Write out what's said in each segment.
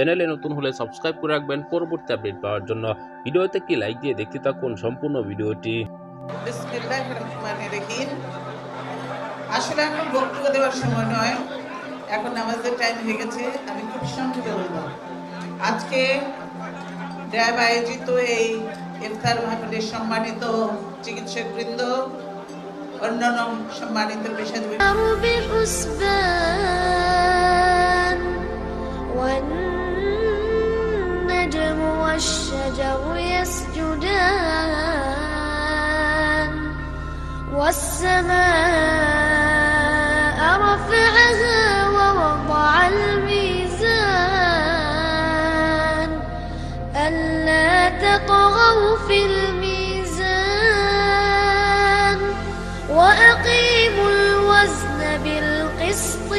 চ্যানেলে নতুন হলে সাবস্ক্রাইব করে রাখবেন। পরবর্তী আপডেট পাওয়ার জন্য ভিডিওতে একটি লাইক দিয়ে দেখতে থাকুন সম্পূর্ণ ভিডিওটি। আসলে এখন বক্তব্য দেওয়ার সময় নয়। এখন নামাজের টাইম হয়ে গেছে। আমি খুব সংক্ষেপে বলব। আজকে ড্যাব আয়োজিত এই ইফতার মাহফিলের সম্মানিত চিকিৎসক বৃন্দ অন্যান্য সম্মানিত পেশাজীবী والشجر يسجدان والسماء رفعها ووضع الميزان ألا تطغوا في الميزان وأقيموا الوزن بالقسط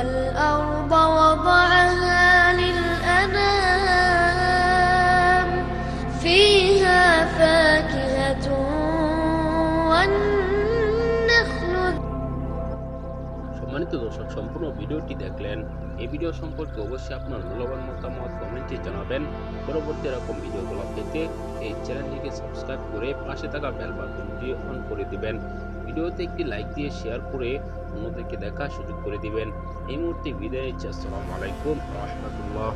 والأرض وضعها للأنام فيها فاكهة والنخل সম্মানিত দর্শক সম্পূর্ণ ভিডিওটি দেখলেন এই ভিডিও সম্পর্কে অবশ্যই আপনার মূল্যবান মতামত কমেন্টে জানাবেন পরবর্তী এরকম ভিডিওগুলো পেতে এই চ্যানেলটিকে সাবস্ক্রাইব করে পাশে থাকা বেল বাটনটি অন করে দিবেন ভিডিওতে একটি লাইক দিয়ে শেয়ার করে অন্যদেরকে দেখার সুযোগ করে দিবেন। এই মুহূর্তে বিদায় নিচ্ছি। আসসালামু আলাইকুম। রহমতুল্লাহ।